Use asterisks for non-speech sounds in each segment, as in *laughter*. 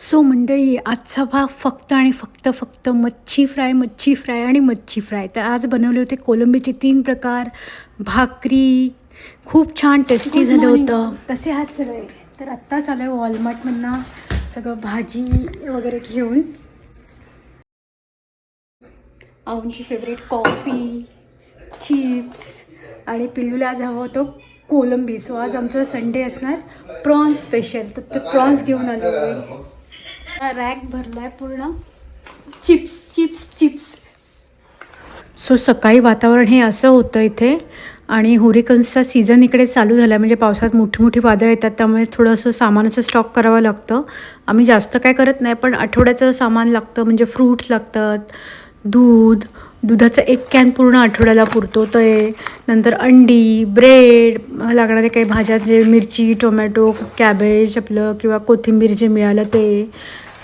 So मंडळी आजचा भाग फक्त आणि फक्त फक्त मच्छी फ्राय मच्छी फ्राय आणि मच्छी फ्राय. तर आज बनवले होते कोलंबीचे तीन प्रकार. भाकरी खूप छान टेस्टी झालं होतं. तसे हात सगळे? तर आत्ताच आलं आहे वॉलमार्टमधनं सगळं भाजी वगैरे घेऊन. आऊंची फेवरेट कॉफी चिप्स आणि पिल्लूला आज हवं होतं कोलंबी. सो आज आमचं संडे असणार प्रॉन्स स्पेशल तर ते प्रॉन्स घेऊन आलो रॅक भरला आहे पूर्ण. Chips chips chips. सो सकाळी वातावरण हे असं होतं इथे. आणि हुरिकन्सचा सीझन इकडे चालू झाला आहे म्हणजे पावसात मोठी मोठी वादळ येतात. त्यामुळे थोडंसं सामानाचं स्टॉक करावं लागतं. आम्ही जास्त काय करत नाही पण आठवड्याचं सामान लागतं. म्हणजे फ्रूट्स लागतात दूध. दुधाचं एक कॅन पूर्ण आठवड्याला पुरतो. ते नंतर अंडी ब्रेड लागणारे काही भाज्या जे मिरची टोमॅटो कॅबेज आपलं किंवा कोथिंबीर जे मिळालं ते.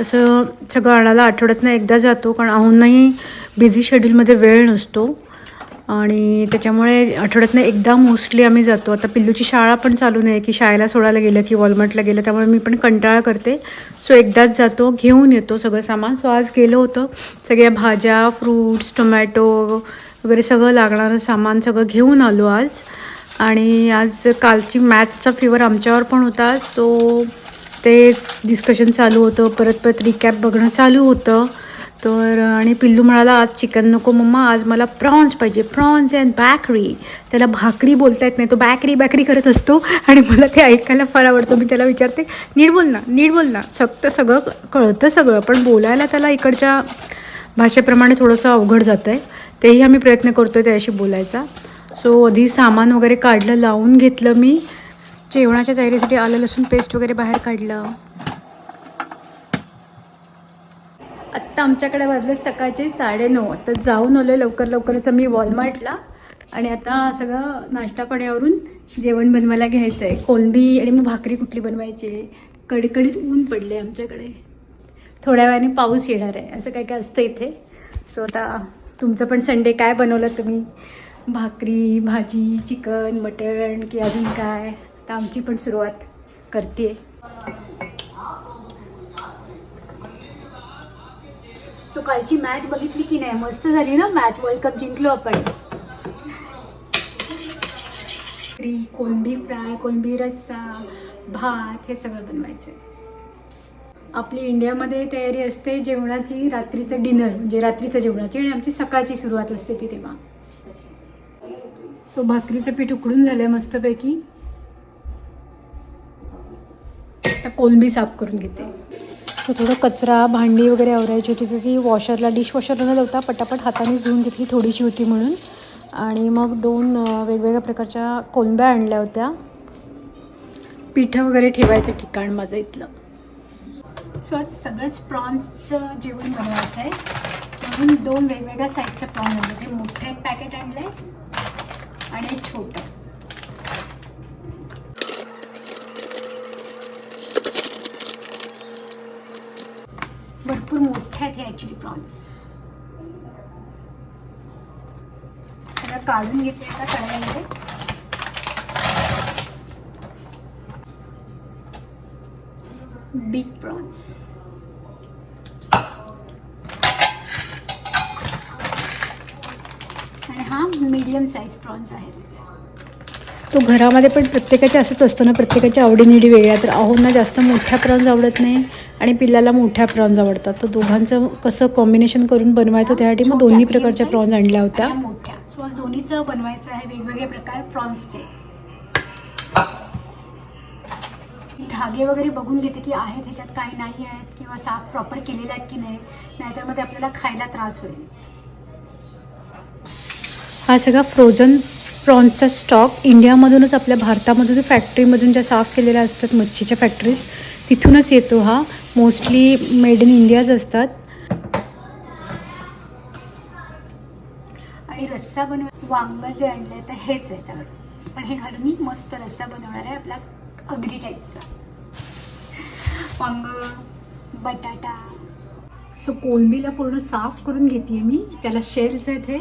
असं सगळं आणायला आठवड्यातनं एकदा जातो कारण अहूनही बिझी शेड्यूलमध्ये वेळ नसतो. आणि त्याच्यामुळे आठवड्यातनं एकदा मोस्टली आम्ही जातो. आता पिल्लूची शाळा पण चालू नाही की शाळेला सोडायला गेलं की वॉलमार्टला गेलं त्यामुळे मी पण कंटाळा करते. सो एकदाच जातो घेऊन येतो सगळं सामान. सो आज गेलो होतं सगळ्या भाज्या फ्रूट्स टोमॅटो वगैरे सगळं लागणारं सामान सगळं घेऊन आलो आज. आणि आज कालची मॅथचा फीवर आमच्यावर पण होता. सो तेच डिस्कशन चालू होतं. परत परत रिकॅप बघणं चालू होतं. तर आणि पिल्लू म्हणाला आज चिकन नको मम्मा आज मला प्रॉन्स पाहिजे. प्रॉन्स अँड बॅकरी त्याला भाकरी बोलता येत नाही. तो बॅकरी बॅकरी करत असतो. आणि मला ते ऐकायला फार आवडतं. मी त्याला विचारते नीट बोल ना नीट बोल ना. सक्त सगळं कळतं सगळं पण बोलायला त्याला इकडच्या भाषेप्रमाणे थोडंसं अवघड जातं आहे तेही आम्ही प्रयत्न करतो आहे त्याशी बोलायचा. सो आधी सामान वगैरे काढलं लावून घेतलं मी. जेवणाच्या तयारीसाठी आलं लसूण पेस्ट वगैरे बाहेर काढलं. आत्ता आमच्याकडे वाजले सकाळचे साडेनऊ. तर जाऊन आलो लवकर लवकरच मी वॉलमार्टला आणि आता सगळं नाश्ता पाण्यावरून जेवण बनवायला घ्यायचं आहे कोलंबी आणि मग भाकरी कुठली बनवायची? आहे कडकडीत ऊन पडले आमच्याकडे. थोड्या वेळाने पाऊस येणार आहे. असं काय काय असतं इथे. सो आता तुमचं पण संडे काय बनवलं तुम्ही? भाकरी भाजी चिकन मटण की अजून काय? तर आमची पण सुरुवात करते. सो कालची मॅच बघितली की नाही? मस्त झाली ना मॅच वर्ल्ड कप जिंकलो आपण. भाकरी कोलंबी फ्राय कोलंबी रस्सा भात हे सगळं बनवायचं आहे आपली इंडियामध्ये तयारी असते जेवणाची रात्रीचं डिनर म्हणजे रात्रीचं जेवणाची आणि आमची सकाळची सुरुवात असते ती तेव्हा. सो भाकरीचं पीठ उकडून झालं आहे मस्तपैकी. आता कोलंबी साफ करून घेते. थोडं कचरा भांडी वगैरे आवरायची होती तर ती वॉशरला डिशवॉशरला न लावता पटापट हाताने धुवून घेतली थोडीशी होती म्हणून. आणि मग दोन वेगवेगळ्या प्रकारच्या कोलंब्या आणल्या होत्या. पिठं वगैरे ठेवायचं ठिकाण माझं इथलं. सो आज सगळंच प्रॉन्सचं जेवण बनवायचं आहे. म्हणून दोन वेगवेगळ्या साईजच्या प्रॉन आणले ते मोठं एक पॅकेट आणलं आहे आणि एक छोटं. भरपूर मोठ्या आहेत हे ॲक्च्युली प्रॉन्स सगळं काढून घेते आता कढईमध्ये. बिग प्रॉन्स आणि हा मीडियम साईज प्रॉन्स आहेत. तो घरामध्ये पण प्रत्येकाच्या असंच असतं ना प्रत्येकाच्या आवडीनिवडी वेगळ्या. तर आहोंना जास्त मोठ्या प्रॉन्स आवडत नाही आणि पिल्लाला मोठ्या प्रॉन्स आवडतात. तर दोघांचं कसं कॉम्बिनेशन करून बनवायचं त्यासाठी मग दोन्ही प्रकारच्या प्रॉन्स आणल्या होत्या. मोठ्या. सो आज दोन्हीचं बनवायचं आहे वेगवेगळे प्रकार प्रॉन्सचे. धागे वगैरे बघून घेते की आहेत ह्याच्यात काही नाही आहेत किंवा साफ प्रॉपर केलेले आहेत की नाही नाहीतर मग ते आपल्याला खायला त्रास होईल. हा सगळा फ्रोझन प्रॉन्सचा स्टॉक इंडियामधूनच आपल्या भारतामधून फॅक्टरीमधून ज्या साफ केलेल्या असतात मच्छीच्या फॅक्टरीज तिथूनच येतो हा. मोस्टली मेड इन इंडियाच असतात. आणि रस्सा बनव वांग जे आणलं तर हेच आहे त्याला पण हे घालून मी मस्त रस्सा बनवणार आहे आपला अगरी टाईपचा वांग बटाटा. सो कोलंबीला पूर्ण साफ करून घेते मी. त्याला शेल्स आहेत हे.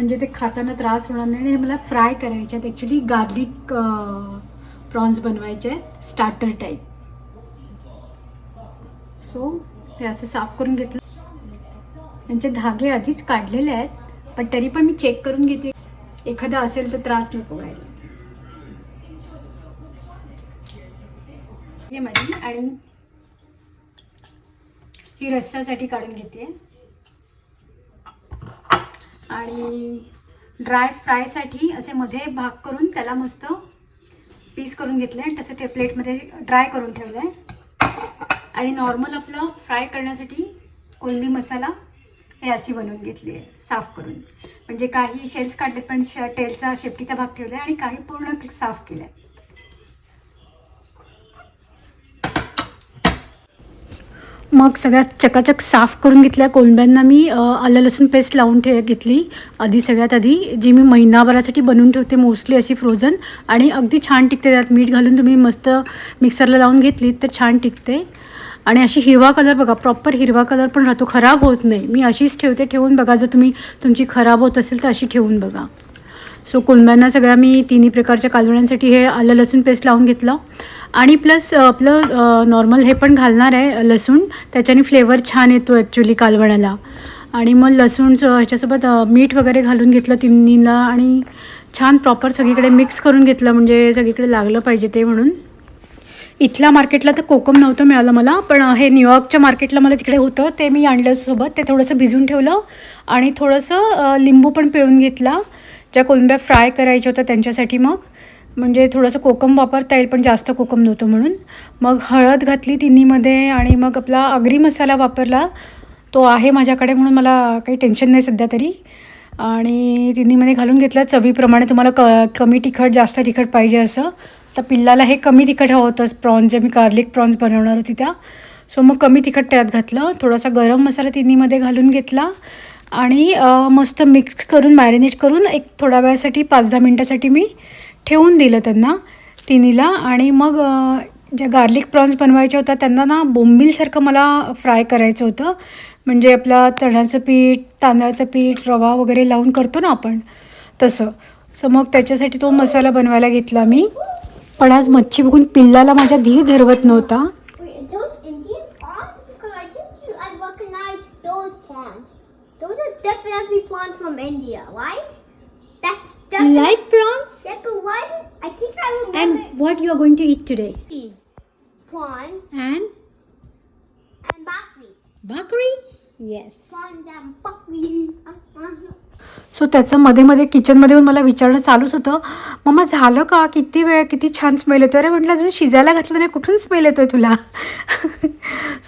म्हणजे ते खाताना त्रास होणार नाही आणि मला फ्राय करायचे आहेत. ॲक्च्युली गार्लिक प्रॉन्स बनवायचे आहेत. स्टार्टर टाईप सो ते असं साफ करून घेतलं. त्यांचे धागे आधीच काढलेले आहेत पण तरी पण मी चेक करून घेते. एखादा असेल तर त्रास नको व्हायला. हे माझी आणि ही रस्स्यासाठी काढून घेते. आणि ड्राय फ्रायसाठी असे मध्ये भाग करून त्याला मस्त पीस करून घेतले आणि तसं ते प्लेटमध्ये ड्राय करून ठेवलं आहे आणि नॉर्मल आपलं फ्राय करण्यासाठी कोलंबी मसाला हे अशी बनवून घेतली आहे साफ करून. म्हणजे काही शेल्स काढलेत पण श टेलचा शेपटीचा भाग ठेवला आहे आणि काही पूर्ण साफ केलं आहे मग सगळ्यात चकाचक साफ करून घेतल्या कोलंब्यांना मी आलं लसूण पेस्ट लावून ठे घेतली. आधी सगळ्यात आधी जी मी महिनाभरासाठी बनवून ठेवते मोस्टली अशी फ्रोझन आणि अगदी छान टिकते त्यात. मीठ घालून तुम्ही मस्त मिक्सरला लावून घेतली तर छान टिकते. आणि अशी हिरवा कलर बघा प्रॉपर हिरवा कलर पण राहतो खराब होत नाही. मी अशीच ठेवते ठेवून बघा जर तुम्ही तुमची खराब होत असेल तर अशी ठेवून बघा. सो कोलंब्यांना सगळ्या मी तिन्ही प्रकारच्या कालवण्यांसाठी हे आलं लसूण पेस्ट लावून घेतलं. आणि प्लस आपलं नॉर्मल हे पण घालणार आहे लसूण. त्याच्याने फ्लेवर छान येतो ॲक्च्युली कालवणाला. आणि मग लसूण ह्याच्यासोबत मीठ वगैरे घालून घेतलं तिन्हीला आणि छान प्रॉपर सगळीकडे मिक्स करून घेतलं म्हणजे सगळीकडे लागलं पाहिजे ते म्हणून. इथल्या मार्केटला तर कोकम नव्हतं मिळालं मला पण हे न्यूयॉर्कच्या मार्केटला मला तिकडे होतं. ते मी आणलं सोबत ते थोडंसं भिजून ठेवलं. आणि थोडंसं लिंबू पण पिळून घेतला. ज्या कोलंब्या फ्राय करायच्या होत्या त्यांच्यासाठी मग म्हणजे थोडंसं कोकम वापरता येईल पण जास्त कोकम नव्हतं म्हणून. मग हळद घातली तिन्हीमध्ये आणि मग आपला आगरी मसाला वापरला तो आहे माझ्याकडे म्हणून मला काही टेन्शन नाही सध्या तरी. आणि तिन्हीमध्ये घालून घेतला चवीप्रमाणे तुम्हाला क कमी तिखट जास्त तिखट पाहिजे असं. तर पिल्लाला हे कमी तिखट हवं होतं प्रॉन्स जे मी गार्लिक प्रॉन्स बनवणार होती त्या. सो मग कमी तिखट त्यात घातलं थोडासा गरम मसाला तिन्हीमध्ये घालून घेतला. आणि मस्त मिक्स करून मॅरिनेट करून एक थोड्या वेळासाठी पाच दहा मिनटासाठी मी ठेवून दिलं त्यांना तिन्हीला आणि मग ज्या गार्लिक प्रॉन्स बनवायच्या होत्या त्यांना ना बोंबीलसारखं मला फ्राय करायचं होतं. म्हणजे आपला चण्याचं पीठ तांदळाचं पीठ रवा वगैरे लावून करतो ना आपण तसं. सो मग त्याच्यासाठी तो मसाला बनवायला घेतला मी. पण आज मच्छी बघून पिल्लाला माझ्या धीर धरवत नव्हता. definitely prawns from India, right? That's definitely. You like prawns? Yeah, but why I think I will. And what you are going to eat today? Prawns. And? And bakri. Bakri? Yes. Prawns and bakri. So त्याचं मध्ये मध्ये किचनमध्ये येऊन मला विचारणं चालूच होतं. Mamma झालं का? किती वेळ किती छान स्मेल येतो अरे म्हटलं अजून शिजायला घातलं नाही. कुठून स्मेल येतोय तुला? *laughs*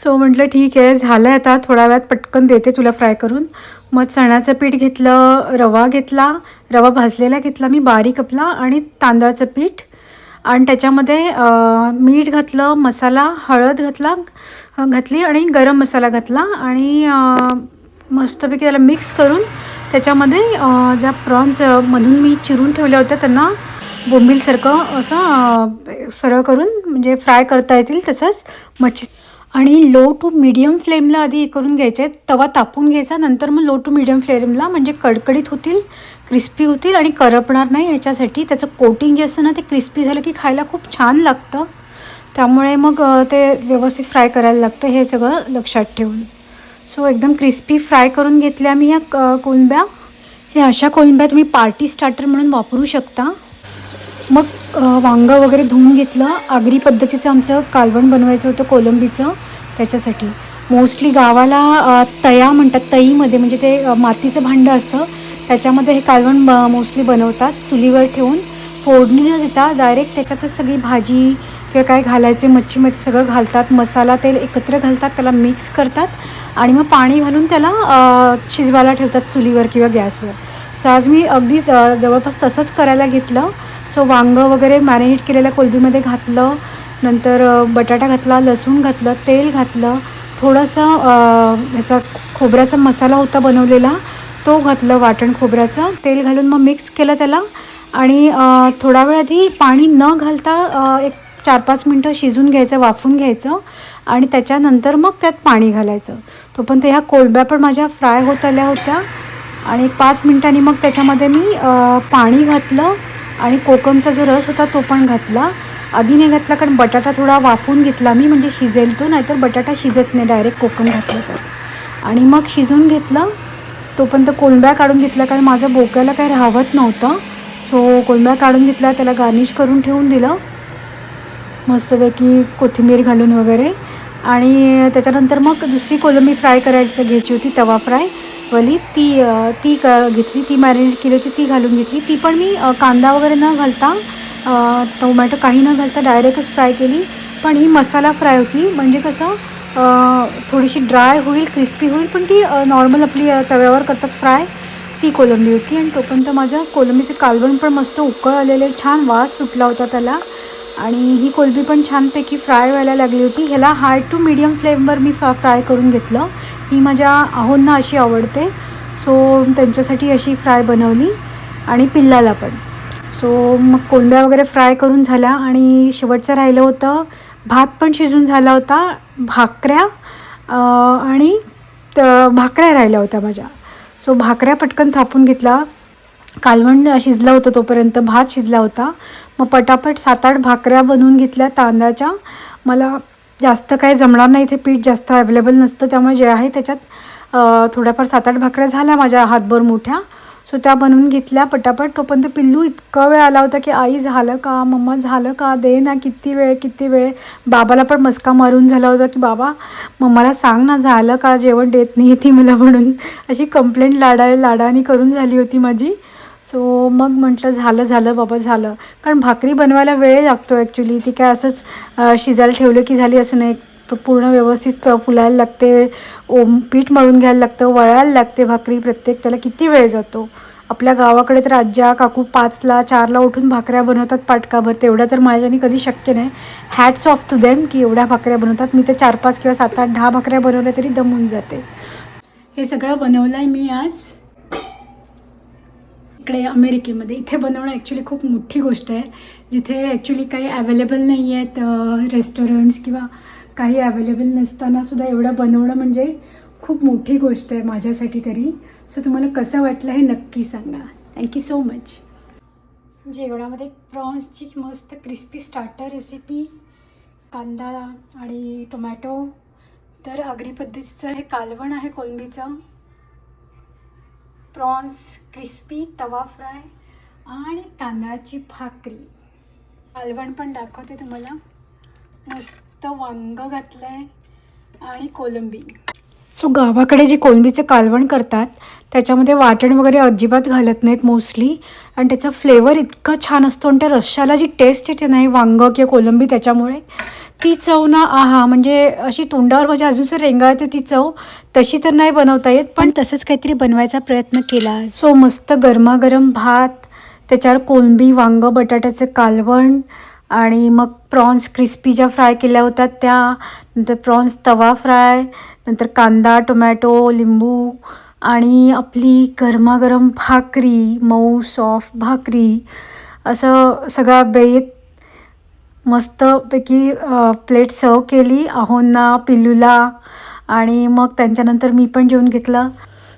सो म्हटलं ठीक आहे झालं आहे आता. थोड्या वेळात पटकन देते तुला फ्राय करून. मग चण्याचं पीठ घेतलं रवा घेतला रवा भाजलेला घेतला मी बारीक आपला आणि तांदळाचं पीठ. आणि त्याच्यामध्ये मीठ घातलं मसाला हळद घातला घातली आणि गरम मसाला घातला आणि मस्तपैकी त्याला मिक्स करून त्याच्यामध्ये ज्या प्रॉन्स मधून मी चिरून ठेवल्या होत्या त्यांना बोंबीलसारखं असं सरळ करून म्हणजे फ्राय करता येतील तसंच मच्छी. आणि लो टू मीडियम फ्लेमला आधी हे करून घ्यायचे. तवा तापून घ्यायचा नंतर मग लो टू मीडियम फ्लेमला म्हणजे कडकडीत होतील क्रिस्पी होतील आणि करपणार नाही याच्यासाठी. त्याचं कोटिंग जे असतं ना ते क्रिस्पी झालं की खायला खूप छान लागतं. त्यामुळे मग ते व्यवस्थित फ्राय करायला लागतं हे सगळं लक्षात ठेवून. सो एकदम क्रिस्पी फ्राय करून घेतल्या मी ह्या क कोलंब्या. हे अशा कोलंब्या तुम्ही पार्टी स्टार्टर म्हणून वापरू शकता. मग वांगं वगैरे धुवून घेतलं. आगरी पद्धतीचं आमचं कालवण बनवायचं होतं कोलंबीचं त्याच्यासाठी. मोस्टली गावाला तया म्हणतात तईमध्ये म्हणजे ते मातीचं भांडं असतं. त्याच्यामध्ये हे कालवण ब मोस्टली बनवतात. चुलीवर ठेवून फोडणी न देता डायरेक्ट त्याच्यातच सगळी भाजी किंवा काय घालायचे मच्छी मच्छी सगळं घालतात मसाला तेल एकत्र घालतात त्याला मिक्स करतात आणि मग पाणी घालून त्याला शिजवायला ठेवतात चुलीवर किंवा गॅसवर. सो आज मी अगदी ज- जवळपास तसंच करायला घेतलं. सो वांगं वगैरे मॅरिनेट केलेल्या कोलबीमध्ये घातलं. नंतर बटाटा घातला लसूण घातलं तेल घातलं. थोडंसं ह्याचा खोबऱ्याचा मसाला होता बनवलेला तो घातलं वाटण खोबऱ्याचं. तेल घालून मग मिक्स केलं त्याला. आणि थोडा वेळ आधी पाणी न घालता एक चार पाच मिनटं शिजून घ्यायचं वाफून घ्यायचं आणि त्याच्यानंतर मग त्यात पाणी घालायचं. तोपर्यंत ह्या कोलब्या पण माझ्या फ्राय होत आल्या होत्या आणि पाच मिनटांनी मग त्याच्यामध्ये मी पाणी घातलं आणि कोकमचा जो रस होता तो पण घातला. आधी नाही घातला कारण बटाटा थोडा वाफून घेतला मी म्हणजे शिजेल तो नाहीतर बटाटा शिजत नाही डायरेक्ट कोकम घातलं तर. आणि मग शिजून घेतलं. तोपर्यंत कोलंब्या काढून घेतल्या कारण माझं बोक्याला काही राहत नव्हतं. सो कोलंब्या काढून घेतल्या त्याला गार्निश करून ठेवून दिलं. मस्तपैकी कोथिंबीर घालून वगैरे. आणि त्याच्यानंतर मग दुसरी कोलंबी फ्राय करायची घ्यायची होती तवा फ्राय. वाली ती ती क घेतली ती मॅरिनेट केली होती ती घालून घेतली. ती पण मी कांदा वगैरे न घालता टोमॅटो काही न घालता डायरेक्टच फ्राय केली. पण ही मसाला फ्राय होती म्हणजे कसं थोडीशी ड्राय होईल क्रिस्पी होईल पण ती नॉर्मल आपली तव्यावर करतात फ्राय ती कोलंबी होती. आणि तोपर्यंत माझ्या कोलंबीचे कालवण पण मस्त उकळ आलेले छान वास सुटला होता त्याला. आणि ही कोलबी पण छानपैकी फ्राय व्हायला लागली होती. ह्याला हाय टू मिडियम फ्लेमवर मी फ्रा फ्राय करून घेतलं. ही माझ्या आहोंना अशी आवडते. सो त्यांच्यासाठी अशी फ्राय बनवली आणि पिल्लाला पण. सो मग कोलंब्या वगैरे फ्राय करून झाल्या आणि शेवटचं राहिलं होतं. भात पण शिजून झाला होता भाकऱ्या आणि त- भाकऱ्या राहिल्या होत्या माझ्या. सो भाकऱ्या पटकन थापून घेतला कालवण शिजलं होतं तोपर्यंत भात शिजला होता. मग पटापट सात आठ भाकऱ्या बनवून घेतल्या तांदळाच्या. मला जास्त काही जमणार नाही इथे पीठ जास्त अवेलेबल नसतं त्यामुळे जे आहे त्याच्यात थोड्याफार सात आठ भाकऱ्या झाल्या माझ्या हातभर मोठ्या. सो त्या बनवून घेतल्या पटापट. तोपर्यंत पिल्लू इतका वेळ आला होता की आई झालं का? मम्मा झालं का? दे ना किती वेळ किती वेळ? बाबाला पण मस्का मारून झाला होता की बाबा मम्माला सांग ना झालं का? जेवण देत नाही ती मला म्हणून. अशी कंप्लेंट लाडा लाडानी करून झाली होती माझी. सो मग म्हटलं झालं झालं बाबा झालं. कारण भाकरी बनवायला वेळ लागतो ॲक्च्युली ती काय असंच शिजायला ठेवलं की झाली असं नाही. पूर्ण व्यवस्थित फुलायला लागते. ओम पीठ मळून घ्यायला लागतं वळायला लागते भाकरी प्रत्येक. त्याला किती वेळ जातो? आपल्या गावाकडे तर आज्या काकू पाचला चारला उठून भाकऱ्या बनवतात पाटकाभर. तेवढ्या तर माझ्याने कधी शक्य नाही. हॅट्स ऑफ टू देम की एवढ्या भाकऱ्या बनवतात. मी तर चार पाच किंवा सात आठ दहा भाकऱ्या बनवल्या तरी दमून जाते. हे सगळं बनवलं आहे मी आज. इकडे अमेरिकेमध्ये. इथे बनवणं ॲक्च्युली खूप मोठी गोष्ट आहे. जिथे ॲक्च्युली काही अवेलेबल नाही आहेत रेस्टॉरंट्स किंवा काही अवेलेबल नसताना सुद्धा एवढं बनवणं म्हणजे खूप मोठी गोष्ट आहे माझ्यासाठी तरी. सो तुम्हाला कसं वाटलं हे नक्की सांगा. थँक्यू सो मच जेवणामध्ये प्रॉन्सची मस्त क्रिस्पी स्टार्टर रेसिपी कांदा आणि टोमॅटो तर आगरी पद्धतीचं हे कालवण आहे कोलंबीचं. प्रॉन्स क्रिस्पी तवा फ्राय आणि तांदळाची भाकरी. कालवण पण दाखवते तुम्हाला. मस्त वांग घातलं आहे आणि कोलंबी. सो गावाकडे जे कोलंबीचं कालवण करतात त्याच्यामध्ये वाटण वगैरे अजिबात घालत नाहीत मोस्टली. आणि त्याचा फ्लेवर इतका छान असतो आणि त्या रश्शाला जी टेस्ट येते नाही वांग किंवा कोलंबी त्याच्यामुळे ती चव ना आहा म्हणजे अशी तोंडावर म्हणजे अजून सुद्धा रेंगाळते ती चव तशी तर नाही बनवता येत पण तसंच काहीतरी बनवायचा प्रयत्न केला. सो मस्त गरमागरम भात त्याच्यावर कोलंबी वांग बटाट्याचं कालवण आणि मग प्रॉन्स क्रिस्पी ज्या फ्राय केल्या होत्या त्या नंतर प्रॉन्स तवा फ्राय नंतर कांदा टोमॅटो लिंबू आणि आपली गरमागरम भाकरी मऊ सॉफ्ट भाकरी असं सगळा बेत मस्तपैकी प्लेट सर्व केली. आहोंना पिल्लूला आणि मग त्यांच्यानंतर मी पण जेवण घेतलं.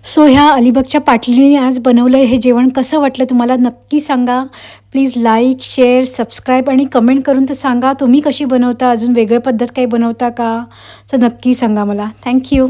सो ह्या अलिबागच्या पाटलीने आज बनवलं हे जेवण कसं वाटलं तुम्हाला नक्की सांगा. प्लीज लाईक शेअर सबस्क्राईब आणि कमेंट करून तर सांगा तुम्ही कशी बनवता अजून वेगळ्या पद्धत काही बनवता का? तर नक्की सांगा मला. थँक्यू